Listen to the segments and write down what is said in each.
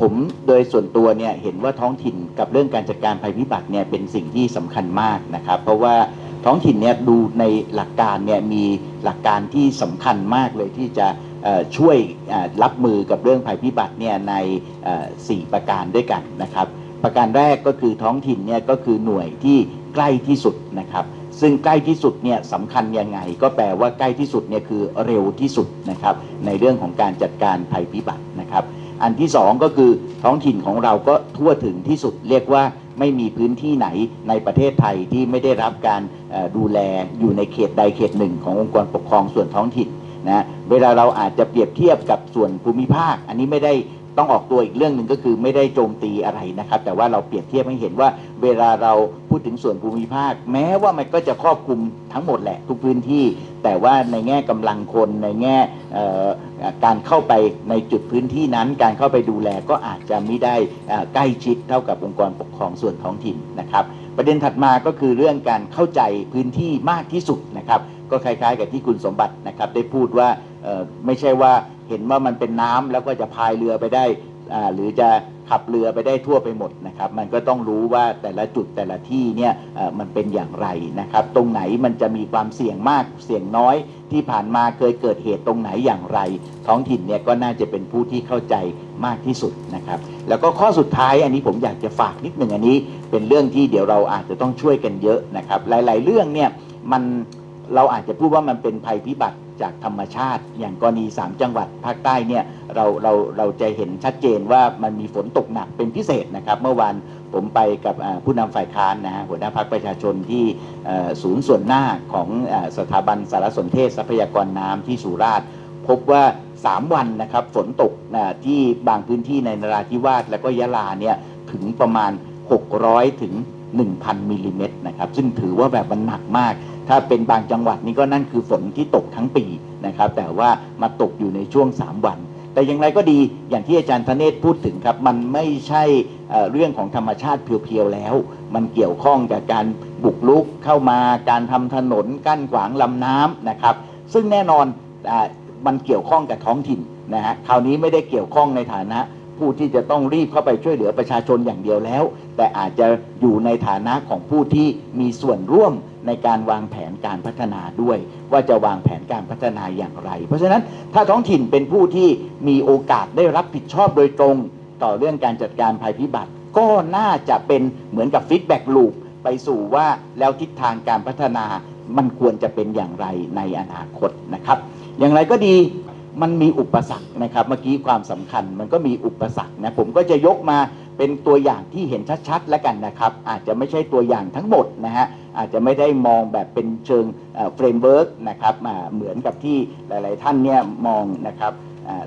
ผมโดยส่วนตัวเนี่ยเห็นว่าท้องถิ่นกับเรื่องการจัดการภัยพิบัติเนี่ยเป็นสิ่งที่สำคัญมากนะครับ เพราะว่าท้องถิ่นเนี่ยดูในหลักการเนี่ยมีหลักการที่สำคัญมากเลยที่จะช่วยรับมือกับเรื่องภัยพิบัติเนี่ยในเอ่อสี่ประการด้วยกันนะครับ ประการแรกก็คือท้องถิ่นเนี่ยก็คือหน่วยที่ใกล้ที่สุดนะครับ ซึ่งใกล้ที่สุดเนี่ยสำคัญยังไง ก็แปลว่าใกล้ที่สุดเนี่ยคือเร็วที่สุดนะครับในเรื่องของการจัดการภัยพิบัตินะครับ อันที่สองก็คือท้องถิ่นของเราก็ทั่วถึงที่สุดเรียกว่าไม่มีพื้นที่ไหนในประเทศไทยที่ไม่ได้รับการดูแลอยู่ในเขตใดเขตหนึ่ง ขององค์กรปกครองส่วนท้องถิ่นนะเวลาเราอาจจะเปรียบเทียบกับส่วนภูมิภาค อันนี้ไม่ได้ ต้องออกตัวอีกเรื่องหนึ่งก็คือไม่ได้โจมตีอะไรนะครับ แต่ว่าเราเปรียบเทียบให้เห็นว่า เวลาเราพูดถึงส่วนภูมิภาค แม้ว่ามันก็จะครอบคลุมทั้งหมดแหละทุกพื้นที่ แต่ว่าในแง่กำลังคนในแง่การเข้าไปในจุดพื้นที่นั้น การเข้าไปดูแลก็อาจจะไม่ได้ใกล้ชิดเท่ากับองค์กรปกครองส่วนท้องถิ่นนะครับ ประเด็นถัดมาก็คือเรื่องการเข้าใจพื้นที่มากที่สุดนะครับ ก็คล้ายๆ กับที่คุณสมบัตินะครับได้พูดว่าไม่ใช่ว่า เห็นว่ามันเป็นน้ำแล้วก็จะพายเรือไปได้หรือจะขับเรือไปได้ทั่วไปหมดนะครับ มันก็ต้องรู้ว่าแต่ละจุดแต่ละที่เนี่ยมันเป็นอย่างไรนะครับ ตรงไหนมันจะมีความเสี่ยงมากเสี่ยงน้อย ที่ผ่านมาเคยเกิดเหตุตรงไหนอย่างไร ท้องถิ่นเนี่ยก็น่าจะเป็นผู้ที่เข้าใจมากที่สุดนะครับ แล้วก็ข้อสุดท้ายอันนี้ผมอยากจะฝากนิดหนึ่งอันนี้ เป็นเรื่องที่เดี๋ยวเราอาจจะต้องช่วยกันเยอะนะครับ หลาย ๆ เรื่องเนี่ยมันเราอาจจะพูดว่ามันเป็นภัยพิบัติ จากธรรมชาติ อย่างกรณี 3 จังหวัดภาคใต้เนี่ยเราเราเราจะเห็นชัดเจนว่ามันมีฝนตกหนักเป็นพิเศษนะครับ เมื่อวานผมไปกับผู้นำฝ่ายค้านนะฮะหัวหน้าพักประชาชนที่ศูนย์ส่วนหน้าของอสถาบันสารสนเทศทรัพยากรน้ำที่สุราษฎร์พบว่า 3 วันนะครับฝนตกนะที่บางพื้นที่ในนราธิวาสและก็ยะลาเนี่ยถึงประมาณ 600ถึง 1,000มิลลิเมตรนะครับซึ่งถือว่าแบบมันหนักมาก ถ้าเป็นบางจังหวัดนี่ก็นั่นคือฝนที่ตกทั้งปีนะครับแต่ว่ามาตกอยู่ในช่วง 3 วัน แต่อย่างไรก็ดีอย่างที่อาจารย์ธเนศพูดถึงครับ มันไม่ใช่เรื่องของธรรมชาติเพียวๆแล้ว มันเกี่ยวข้องกับการบุกรุกเข้ามาการทำถนนกั้นขวางลำน้ำนะครับ ซึ่งแน่นอนอมันเกี่ยวข้องกับท้องถิ่นนะฮะคราวนี้ไม่ได้เกี่ยวข้องในฐานะ ผู้ที่จะต้องรีบเข้าไปช่วยเหลือประชาชนอย่างเดียวแล้ว แต่อาจจะอยู่ในฐานะของผู้ที่มีส่วนร่วมในการวางแผนการพัฒนาด้วย ว่าจะวางแผนการพัฒนาอย่างไร เพราะฉะนั้นถ้าท้องถิ่นเป็นผู้ที่มีโอกาสได้รับผิดชอบโดยตรง ต่อเรื่องการจัดการภัยพิบัติ ก็น่าจะเป็นเหมือนกับฟีดแบ็กลูปไปสู่ว่าแล้วทิศทางการพัฒนามันควรจะเป็นอย่างไรในอนาคตนะครับ อย่างไรก็ดี มันมีอุปสรรคนะครับ เมื่อกี้ความสำคัญมันก็มีอุปสรรคนะผมก็จะยกมาเป็นตัวอย่างที่เห็นชัดๆ แล้วกันนะครับ อาจจะไม่ใช่ตัวอย่างทั้งหมดนะฮะอาจจะไม่ได้มองแบบเป็นเชิงเฟรมเวิร์กนะครับอ่าเหมือนกับที่หลาย ๆ ท่านเนี่ยมองนะครับ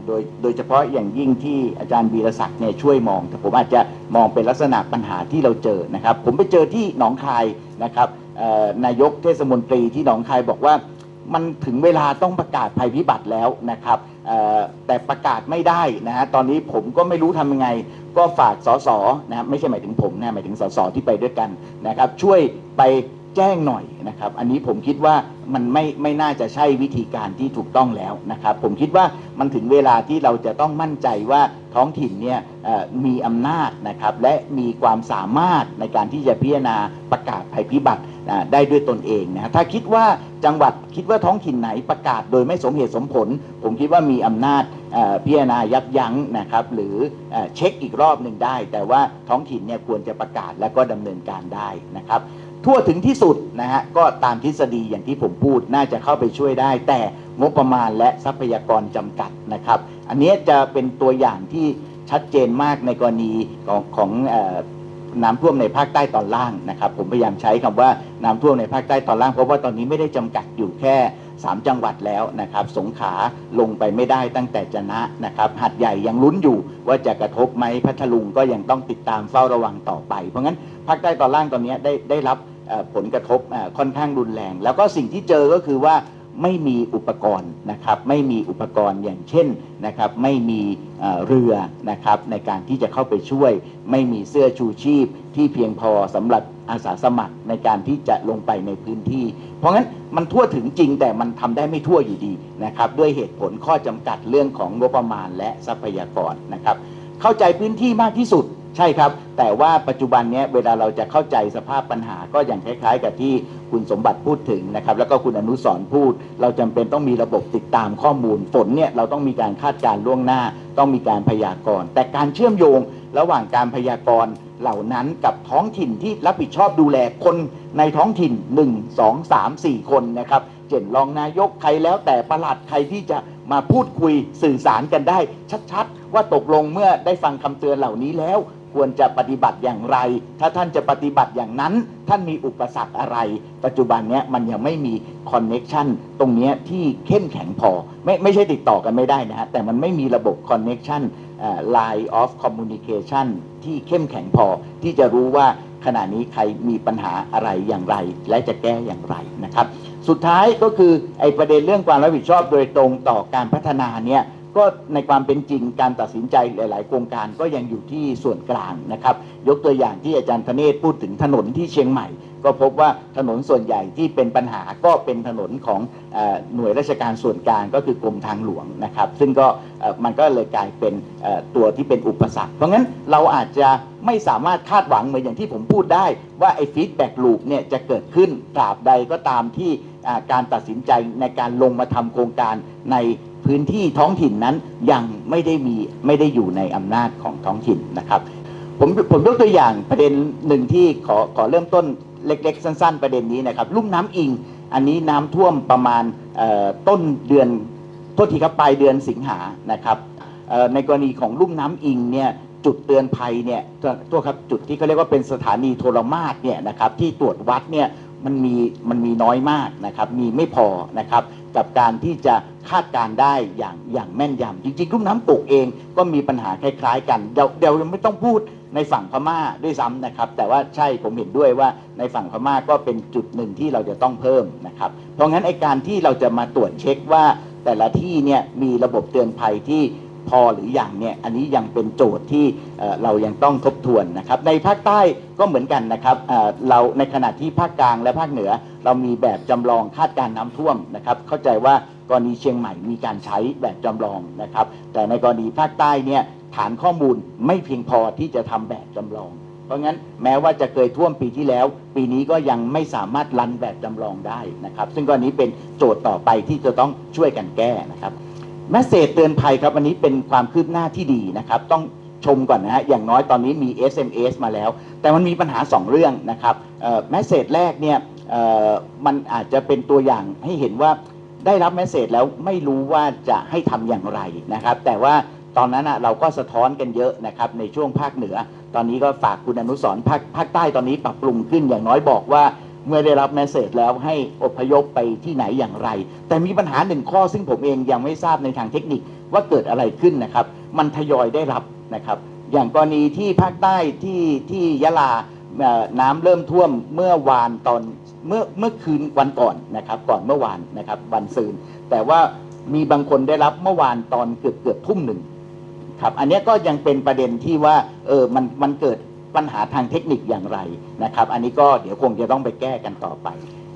โดยโดยเฉพาะอย่างยิ่งที่อาจารย์วีรศักดิ์เนี่ยช่วยมอง แต่ผมอาจจะมองเป็นลักษณะปัญหาที่เราเจอนะครับ ผมไปเจอที่หนองคายนะครับนายกเทศมนตรีที่หนองคายบอกว่า มันถึงเวลาต้องประกาศภัยพิบัติแล้วนะครับแต่ประกาศไม่ได้นะฮะตอนนี้ผมก็ไม่รู้ทำยังไง ก็ฝากสสนะไม่ใช่หมายถึงผมนะหมายถึงสสที่ไปด้วยกันนะครับ ช่วยไปแจ้งหน่อยนะครับ อันนี้ผมคิดว่ามันไม่ไม่น่าจะใช่วิธีการที่ถูกต้องแล้วนะครับ ผมคิดว่ามันถึงเวลาที่เราจะต้องมั่นใจว่าท้องถิ่นเนี่ยมีอำนาจนะครับ และมีความสามารถในการที่จะพิจารณาประกาศภัยพิบัติ ได้ด้วยตนเองนะถ้าคิดว่าจังหวัดคิดว่าท้องถิ่นไหนประกาศ โดยไม่สมเหตุสมผล ผมคิดว่ามีอำนาจพิจารณายับยั้งนะครับ หรือเอ่อเช็คอีกรอบหนึ่งได้ แต่ว่าท้องถิ่นเนี่ยควรจะประกาศและก็ดำเนินการได้นะครับทั่วถึงที่สุดนะฮะก็ตามทฤษฎีอย่างที่ผมพูดน่าจะเข้าไปช่วยได้ แต่งบประมาณและทรัพยากรจำกัดนะครับ อันนี้จะเป็นตัวอย่างที่ชัดเจนมากในกรณีของของ น้ำท่วมในภาคใต้ตอนล่างนะครับ ผมพยายามใช้คำว่าน้ำท่วมในภาคใต้ตอนล่างเพราะว่าตอนนี้ไม่ได้จำกัดอยู่แค่ 3 จังหวัดแล้วนะครับ สงขลาลงไปไม่ได้ตั้งแต่จะนะนะครับหัดใหญ่ยังลุ้นอยู่ว่าจะกระทบไหมพัทลุงก็ยังต้องติดตามเฝ้าระวังต่อไป เพราะงั้นภาคใต้ตอนล่างตอนนี้ได้ได้รับผลกระทบค่อนข้างรุนแรง แล้วก็สิ่งที่เจอก็คือว่า ไม่มีอุปกรณ์นะครับ ไม่มีอุปกรณ์อย่างเช่นนะครับ ไม่มีเรือนะครับในการที่จะเข้าไปช่วย ไม่มีเสื้อชูชีพที่เพียงพอสำหรับอาสาสมัครในการที่จะลงไปในพื้นที่ เพราะงั้นมันทั่วถึงจริงแต่มันทำได้ไม่ทั่วอยู่ดีนะครับ ด้วยเหตุผลข้อจำกัดเรื่องของงบประมาณและทรัพยากรนะครับ เข้าใจพื้นที่มากที่สุดใช่ครับ แต่ว่าปัจจุบันนี้เวลาเราจะเข้าใจสภาพปัญหาก็อย่างคล้าย ๆ กับที่ คุณสมบัติพูดถึงนะครับแล้วก็คุณอนุสรพูด เราจำเป็นต้องมีระบบติดตามข้อมูลฝนเนี่ยเราต้องมีการคาดการณ์ล่วงหน้า ต้องมีการพยากรณ์แต่การเชื่อมโยงระหว่างการพยากรณ์เหล่านั้นกับท้องถิ่นที่รับผิดชอบดูแลคนในท้องถิ่น 1 2 3 4 คนนะครับเช่นรองนายกใครแล้วแต่ประหลัดใครที่จะมาพูดคุยสื่อสารกันได้ ชัดๆ ว่าตกลงเมื่อได้ฟังคำเตือนเหล่านี้แล้ว ควรจะปฏิบัติอย่างไร ถ้าท่านจะปฏิบัติอย่างนั้น ท่านมีอุปสรรคอะไร ปัจจุบันเนี้ยมันยังไม่มีคอนเน็ชันตรงเนี้ยที่เข้มแข็งพอ ไม่ไม่ใช่ติดต่อกันไม่ได้นะฮะแต่มันไม่มีระบบคอนเน็ชัน line of communication ที่เข้มแข็งพอ ที่จะรู้ว่าขณะนี้ใครมีปัญหาอะไรอย่างไร และจะแก้อย่างไรนะครับ สุดท้ายก็คือไอ้ประเด็นเรื่องความรับผิดชอบโดยตรงต่อการพัฒนาเนี่ย ก็ในความเป็นจริงการตัดสินใจหลาย ๆ โครงการก็ยังอยู่ที่ส่วนกลางนะครับ ยกตัวอย่างที่อาจารย์ธเนศพูดถึงถนนที่เชียงใหม่ ก็พบว่าถนนส่วนใหญ่ที่เป็นปัญหาก็เป็นถนนของอหน่วยราชการส่วนกลางก็คือกรมทางหลวงนะครับ ซึ่งก็มันก็เลยกลายเป็นตัวที่เป็นอุปสรรค เพราะงั้นเราอาจจะไม่สามารถคาดหวังเหมือนอย่างที่ผมพูดได้ ว่าไอ้ฟีดแบ็กลูปเนี่ยจะเกิดขึ้นตราบใดก็ตามที่การตัดสินใจในการลงมาทำโครงการใน พื้นที่ท้องถิ่นนั้นยังไม่ได้มีไม่ได้อยู่ในอำนาจของท้องถิ่นนะครับผมผมยกตัวอย่างประเด็นหนึ่งที่ขอขอเริ่มต้นเล็กๆ สั้น ๆ ประเด็นนี้นะครับลุ่มน้ำอิง อันนี้น้ำท่วมประมาณต้นเดือนโทษทีครับปลายเดือนสิงหานะครับในกรณีของลุ่มน้ำอิงเนี่ยจุดเตือนภัยเนี่ยตัวตัวครับจุดที่เขาเรียกว่าเป็นสถานีโทรมาศเนี่ยนะครับที่ตรวจวัดเนี่ยมันมีมันมีน้อยมากนะครับมีไม่พอนะครับ กับการที่จะคาดการได้อย่างอย่างแม่นยำจริงๆรุ่มน้ำปุกเองก็มีปัญหาคล้าย ๆ กันเดี๋ยวเดี๋ยวยังไม่ต้องพูดในฝั่งพม่าด้วยซ้ำนะครับ แต่ว่าใช่ผมเห็นด้วยว่าในฝั่งพม่าก็เป็นจุดหนึ่งที่เราจะต้องเพิ่มนะครับ เพราะงั้นไอการที่เราจะมาตรวจเช็คว่าแต่ละที่เนี่ยมีระบบเตือนภัยที่ พอหรืออย่างเนี่ยอันนี้ยังเป็นโจทย์ที่เรายังต้องทบทวนนะครับ ในภาคใต้ก็เหมือนกันนะครับเราในขณะที่ภาคกลางและภาคเหนือ เรามีแบบจำลองคาดการน้ำท่วมนะครับ เข้าใจว่ากรณีเชียงใหม่มีการใช้แบบจำลองนะครับ แต่ในกรณีภาคใต้เนี่ยฐานข้อมูลไม่เพียงพอที่จะทำแบบจำลอง เพราะงั้นแม้ว่าจะเคยท่วมปีที่แล้ว ปีนี้ก็ยังไม่สามารถรันแบบจำลองได้นะครับ ซึ่งกรณีเป็นโจทย์ต่อไปที่จะต้องช่วยกันแก้นะครับ แมสเซจเตือนภัยครับอันนี้เป็นความคืบหน้าที่ดีนะครับ ต้องชมก่อนนะฮะอย่างน้อยตอนนี้มี SMS มาแล้ว แต่มันมีปัญหา 2 เรื่องนะครับแมสเซจแรกเนี่ยมันอาจจะเป็นตัวอย่างให้เห็นว่าได้รับแมสเซจแล้วไม่รู้ว่าจะให้ทำอย่างไรนะครับ แต่ว่าตอนนั้นน่ะเราก็สะท้อนกันเยอะนะครับในช่วงภาคเหนือ ตอนนี้ก็ฝากคุณอนุสรภาคภาคใต้ตอนนี้ปรับปรุงขึ้นอย่างน้อยบอกว่า เมื่อได้รับแมสเซจแล้วให้อพยพไปที่ไหนอย่างไร แต่มีปัญหาหนึ่งข้อซึ่งผมเองยังไม่ทราบในทางเทคนิคว่าเกิดอะไรขึ้นนะครับ มันทยอยได้รับนะครับ อย่างกรณีที่ภาคใต้ที่ที่ยะลาน้ำเริ่มท่วมเมื่อวานตอนเมื่อเมื่อคืนวันก่อนนะครับ ก่อนเมื่อวานนะครับวันซืนแต่ว่ามีบางคนได้รับเมื่อวานตอนเกือบเกือบทุ่มหนึ่งครับ อันนี้ก็ยังเป็นประเด็นที่ว่าเออมันมันเกิด ปัญหาทางเทคนิคอย่างไรนะครับ อันนี้ก็เดี๋ยวคงจะต้องไปแก้กันต่อไป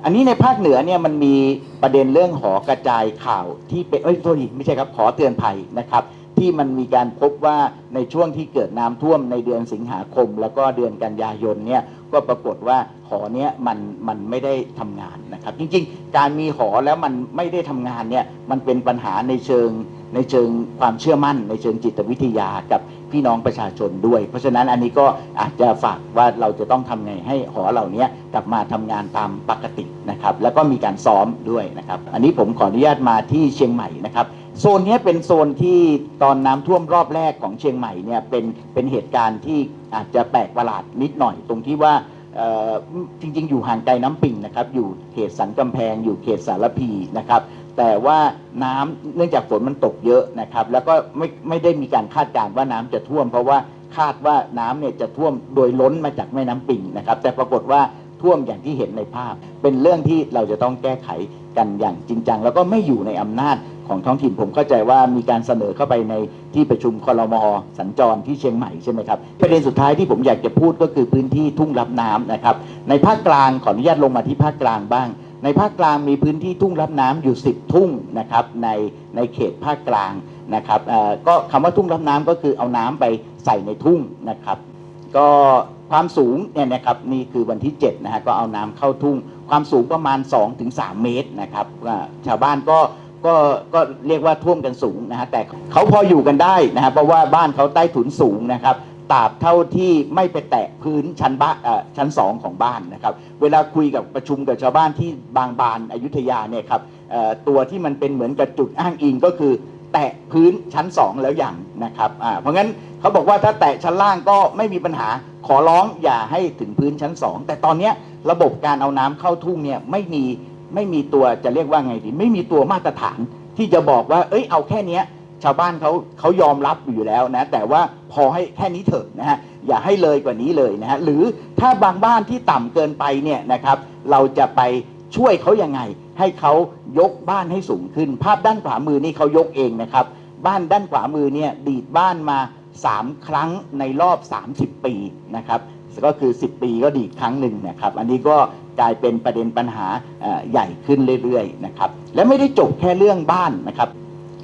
อันนี้ในภาคเหนือเนี่ยมันมีประเด็นเรื่องหอกระจายข่าวที่เป็นเอ้ยโทษทีไม่ใช่ครับหอเตือนภัยนะครับ ที่มันมีการพบว่าในช่วงที่เกิดน้ำท่วมในเดือนสิงหาคม แล้วก็เดือนกันยายนเนี่ยก็ปรากฏว่าหอเนี้ยมันมันไม่ได้ทำงานนะครับ จริงๆ การมีหอแล้วมันไม่ได้ทำงานเนี่ยมันเป็นปัญหาในเชิงในเชิงความเชื่อมั่น ในเชิงจิตวิทยากับ พี่น้องประชาชนด้วย เพราะฉะนั้นอันนี้ก็อาจจะฝากว่าเราจะต้องทำไงให้หอเหล่านี้กลับมาทำงานตามปกตินะครับ แล้วก็มีการซ้อมด้วยนะครับ อันนี้ผมขออนุญาตมาที่เชียงใหม่นะครับโซนนี้เป็นโซนที่ตอนน้ำท่วมรอบแรกของเชียงใหม่เนี่ยเป็นเป็นเหตุการณ์ที่อาจจะแปลกประหลาดนิดหน่อยตรงที่ว่าจริงๆ อยู่ห่างไกลน้ำปิงนะครับ อยู่เขตสันกำแพง อยู่เขตสารพีนะครับ แต่ว่าน้ำเนื่องจากฝนมันตกเยอะนะครับ แล้วก็ไม่ไม่ได้มีการคาดการณ์ว่าน้ำจะท่วม เพราะว่าคาดว่าน้ำเนี่ยจะท่วมโดยล้นมาจากแม่น้ำปิงนะครับ แต่ปรากฏว่าท่วมอย่างที่เห็นในภาพ เป็นเรื่องที่เราจะต้องแก้ไขกันอย่างจริงจัง แล้วก็ไม่อยู่ในอำนาจของท้องถิ่นผมเข้าใจว่ามีการเสนอเข้าไปในที่ประชุมคลมอสัญจรที่เชียงใหม่ใช่ไหมครับประเด็นสุดท้ายที่ผมอยากจะพูดก็คือพื้นที่ทุ่งรับน้ำนะครับในภาคกลางขออนุญาตลงมาที่ภาคกลางบ้าง ในภาคกลางมีพื้นที่ทุ่งรับน้ำอยู่ 10 ทุ่งนะครับในในเขตภาคกลางนะครับก็คำว่าทุ่งรับน้ำก็คือเอาน้ำไปใส่ในทุ่งนะครับ ก็ความสูงเนี่ยนะครับนี่คือวันที่7นะฮะก็เอาน้ำเข้าทุ่ง ความสูงประมาณ 2-3 เมตรนะครับชาวบ้านก็ก็ก็เรียกว่าท่วมกันสูงนะฮะแต่เขาพออยู่กันได้นะฮะเพราะว่าบ้านเขาใต้ถุนสูงนะครับ ตราบเท่าที่ไม่ไปแตะพื้นชั้นบ้านชั้นสองของบ้านนะครับ เวลาคุยกับประชุมกับชาวบ้านที่บางบานอายุธยาเนี่ยครับตัวที่มันเป็นเหมือนกับจุดอ้างอิงก็คือ แตะพื้นชั้น2แล้วอย่างนะครับเพราะงั้นเขาบอกว่าถ้าแตะชั้นล่างก็ไม่มีปัญหาขอร้องอย่าให้ถึงพื้นชั้น2แต่ตอนนี้ระบบการเอาน้ำเข้าทุ่งเนี่ยไม่มีไม่มีตัวจะเรียกว่าไงดี ไม่มีตัวมาตรฐานที่จะบอกว่า เอ้ยเอาแค่เนี้ย ชาวบ้านเขาเขายอมรับอยู่แล้วนะ แต่ว่าพอให้แค่นี้เถอะนะฮะอย่าให้เลยกว่านี้เลยนะฮะหรือถ้าบางบ้านที่ต่ำเกินไปเนี่ยนะครับเราจะไปช่วยเขายังไง ให้เขายกบ้านให้สูงขึ้น ภาพด้านขวามือนี่เขายกเองนะครับ บ้านด้านขวามือเนี่ยดีดบ้านมา 3 ครั้งในรอบ 30 ปีนะครับก็คือ 10 ปีก็ดีดครั้งหนึ่งนะครับ อันนี้ก็กลายเป็นประเด็นปัญหาใหญ่ขึ้นเรื่อยๆนะครับ และไม่ได้จบแค่เรื่องบ้านนะครับ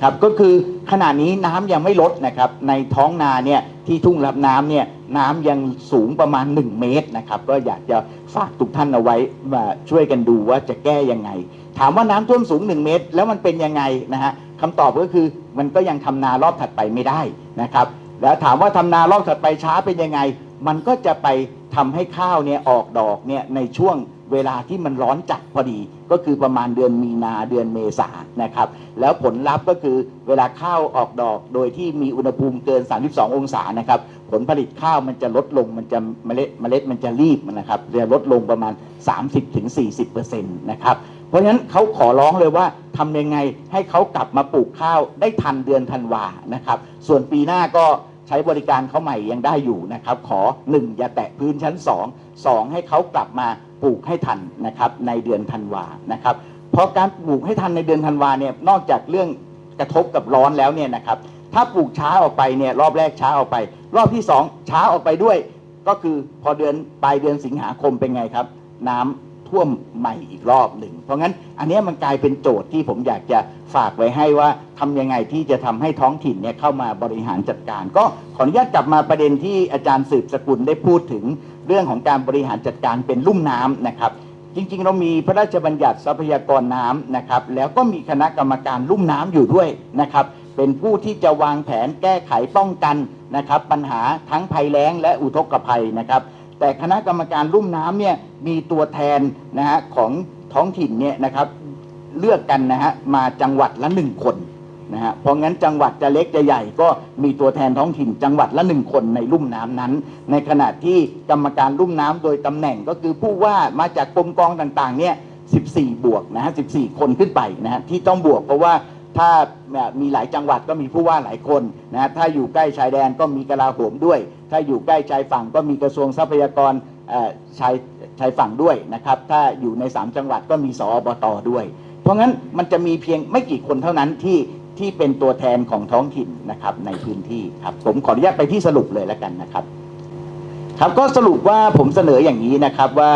ครับก็คือขณะนี้น้ำยังไม่ลดนะครับในท้องนาเนี่ยที่ทุ่งรับน้ำเนี่ยน้ำยังสูงประมาณ 1 เมตรนะครับก็อยากจะฝากทุกท่านเอาไว้มาช่วยกันดูว่าจะแก้ยังไง ถามว่าน้ำท่วมสูง 1 เมตร แล้วมันเป็นยังไงนะฮะคำตอบก็คือมันก็ยังทำนารอบถัดไปไม่ได้นะครับแล้วถามว่าทำนารอบถัดไปช้าเป็นยังไง มันก็จะไปทำให้ข้าวเนี่ยออกดอกเนี่ยในช่วง เวลาที่มันร้อนจัดพอดี ก็คือประมาณเดือนมีนาเดือนเมษานะครับ แล้วผลลัพธ์ก็คือเวลาข้าวออกดอกโดยที่มีอุณหภูมิเกิน 32 องศานะครับ ผลผลิตข้าวมันจะลดลงมันจะเมล็ดเมล็ดมันจะรีบนะครับจะลดลงประมาณ 30-40%นะครับเพราะฉะนั้นเขาขอร้องเลยว่าทำยังไงให้เขากลับมาปลูกข้าวได้ทันเดือนธันวานะครับ ส่วนปีหน้าก็ใช้บริการเขาใหม่ยังได้อยู่นะครับ ขอ 1 อย่าแตะพื้นชั้น 2 2 ให้เขากลับมา ปลูกให้ทันนะครับในเดือนธันวานะครับเพราะการปลูกให้ทันในเดือนธันวาเนี่ยนอกจากเรื่องกระทบกับร้อนแล้วเนี่ยนะครับถ้าปลูกช้าออกไปเนี่ยรอบแรกช้าออกไป รอบที่สองช้าออกไปด้วย ก็คือพอเดือนปลายเดือนสิงหาคมเป็นไงครับ น้ำท่วมใหม่อีกรอบหนึ่ง เพราะงั้นอันนี้มันกลายเป็นโจทย์ที่ผมอยากจะฝากไว้ให้ว่าทำยังไงที่จะทำให้ท้องถิ่นเนี่ยเข้ามาบริหารจัดการ ก็ขออนุญาตกลับมาประเด็นที่อาจารย์สืบสกุลได้พูดถึง เรื่องของการบริหารจัดการเป็นลุ่มน้ำนะครับ จริงๆ เรามีพระราชบัญญัติทรัพยากรน้ำนะครับ แล้วก็มีคณะกรรมการลุ่มน้ำอยู่ด้วยนะครับ เป็นผู้ที่จะวางแผนแก้ไขป้องกันนะครับ ปัญหาทั้งภัยแล้งและอุทกภัยนะครับ แต่คณะกรรมการลุ่มน้ำเนี่ยมีตัวแทนนะฮะของท้องถิ่นเนี่ยนะครับเลือกกันนะฮะมาจังหวัดละหนึ่งคน นะฮะเพราะงั้นจังหวัดจะเล็กจะใหญ่ก็มีตัวแทนท้องถิ่นจังหวัดละหนึ่งคนในลุ่มน้ำนั้น ในขณะที่กรรมการลุ่มน้ำโดยตำแหน่งก็คือผู้ว่ามาจากกรมกองต่างๆเนี่ย14 บวกนะฮะ14 คนขึ้นไปนะฮะที่ต้องบวกเพราะว่าถ้ามีหลายจังหวัดก็มีผู้ว่าหลายคนนะฮะถ้าอยู่ใกล้ชายแดนก็มีกลาโหมด้วย ถ้าอยู่ใกล้ชายฝั่งก็มีกระทรวงทรัพยากรชายชายฝั่งด้วยนะครับ ถ้าอยู่ใน 3 จังหวัดก็มีสอบตด้วย เพราะงั้นมันจะมีเพียงไม่กี่คนเท่านั้นที่ ที่เป็นตัวแทนของท้องถิ่นนะครับในพื้นที่ครับผมขออนุญาตไปที่สรุปเลยแล้วกันนะครับครับก็สรุปว่าผมเสนออย่างนี้นะครับว่า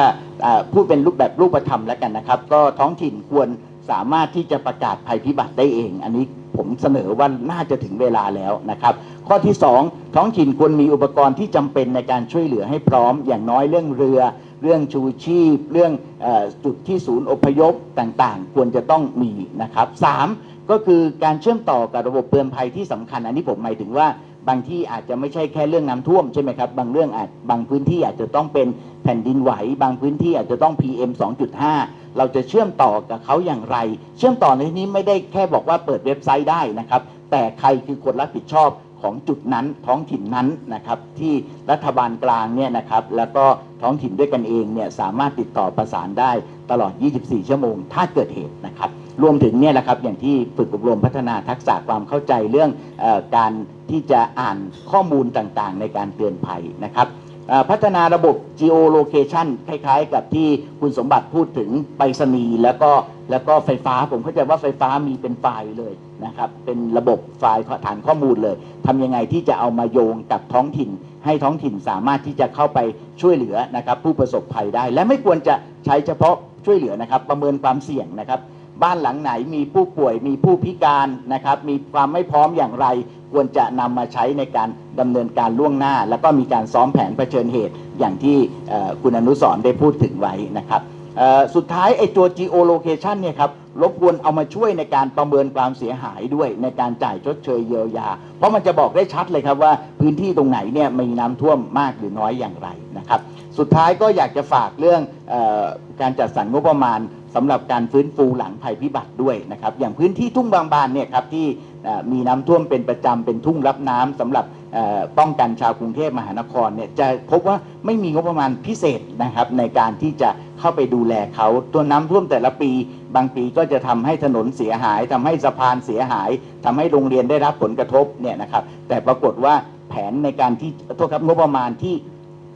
พูดเป็นรูปแบบรูปธรรมแล้วกันนะครับ ก็ท้องถิ่นควรสามารถที่จะประกาศภัยพิบัติได้เอง อันนี้ผมเสนอว่าน่าจะถึงเวลาแล้วนะครับ ข้อที่ 2 ท้องถิ่นควรมีอุปกรณ์ที่จำเป็นในการช่วยเหลือให้พร้อม อย่างน้อยเรื่องเรือ เรื่องชูชีพ เรื่องอจุดที่ศูนย์อพยพต่างๆ ควรจะต้องมีนะครับสาม ก็คือการเชื่อมต่อกับระบบเตือนภัยที่สำคัญ อันนี้ผมหมายถึงว่าบางที่อาจจะไม่ใช่แค่เรื่องน้ำท่วมใช่ไหมครับ บางเรื่องอาจบางพื้นที่อาจจะต้องเป็นแผ่นดินไหว บางพื้นที่อาจจะต้อง PM 2.5 เราจะเชื่อมต่อกับเขาอย่างไร เชื่อมต่อในที่นี้ไม่ได้แค่บอกว่าเปิดเว็บไซต์ได้นะครับ แต่ใครคือคนรับผิดชอบของจุดนั้นท้องถิ่นนั้นนะครับที่รัฐบาลกลางเนี่ยนะครับแล้วก็ท้องถิ่นด้วยกันเองเนี่ยสามารถติดต่อประสานได้ตลอด 24 ชั่วโมงถ้าเกิดเหตุนะครับ รวมถึงเนี่ยแหละครับอย่างที่ฝึกอบรมพัฒนาทักษะความเข้าใจเรื่องอการที่จะอ่านข้อมูลต่างๆ ในการเตือนภัยนะครับพัฒนาระบบ geolocation คล้ายๆ กับที่คุณสมบัติพูดถึงไปรษณีย์แล้วก็แล้วก็ไฟฟ้าผมเข้าใจว่าไฟฟ้ามีเป็นไฟล์เลยนะครับ เป็นระบบไฟล์ฐานข้อมูลเลยทำยังไงที่จะเอามาโยงกับท้องถิ่น ให้ท้องถิ่นสามารถที่จะเข้าไปช่วยเหลือนะครับ ผู้ประสบภัยได้ และไม่ควรจะใช้เฉพาะช่วยเหลือนะครับ ประเมินความเสี่ยงนะครับ บ้านหลังไหนมีผู้ป่วยมีผู้พิการนะครับ มีความไม่พร้อมอย่างไร ควรจะนำมาใช้ในการดำเนินการล่วงหน้า แล้วก็มีการซ้อมแผนเผชิญเหตุอย่างที่คุณอนุสรได้พูดถึงไว้นะครับสุดท้ายไอ้ตัว geolocation เนี่ยครับรบกวนเอามาช่วยในการประเมินความเสียหายด้วยในการจ่ายชดเชยเยียวยา เพราะมันจะบอกได้ชัดเลยครับว่าพื้นที่ตรงไหนเนี่ยมีน้ำท่วมมากหรือน้อยอย่างไรนะครับ สุดท้ายก็อยากจะฝากเรื่องออการจัดสรรงบประมาณ สำหรับการฟื้นฟูหลังภัยพิบัติด้วยนะครับ อย่างพื้นที่ทุ่งบางบานเนี่ยครับที่มีน้ำท่วมเป็นประจำเป็นทุ่งรับน้ำสำหรับป้องกันชาวกรุงเทพมหานครเนี่ยจะพบว่าไม่มีงบประมาณพิเศษนะครับในการที่จะเข้าไปดูแลเขาตัวน้ำท่วมแต่ละปี บางปีก็จะทำให้ถนนเสียหายทำให้สะพานเสียหายทำให้โรงเรียนได้รับผลกระทบเนี่ยนะครับแต่ปรากฏว่าแผนในการที่โทษครับงบประมาณที่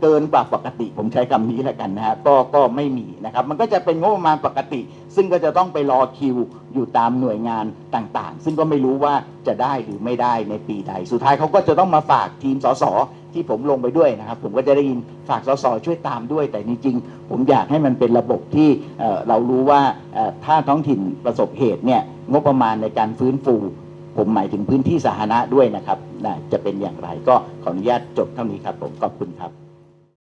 เกินกว่าปกติ ผมใช้คำนี้แล้วกันนะฮะก็ก็ไม่มีนะครับ มันก็จะเป็นงบประมาณปกติ ซึ่งก็จะต้องไปรอคิวอยู่ตามหน่วยงานต่างๆ ซึ่งก็ไม่รู้ว่าจะได้หรือไม่ได้ในปีใด สุดท้ายเขาก็จะต้องมาฝากทีมสสที่ผมลงไปด้วยนะครับ ผมก็จะได้ยินฝากสสช่วยตามด้วย แต่จริงๆ ผมอยากให้มันเป็นระบบที่เเรารู้ว่าถ้าท้องถิ่นประสบเหตุเนี่ยงบประมาณในการฟื้นฟูผมหมายถึงพื้นที่สาธารณะด้วยนะครับนะจะเป็นอย่างไรก็ขออนุญาตจบเท่านี้ครับผมขอบคุณครับ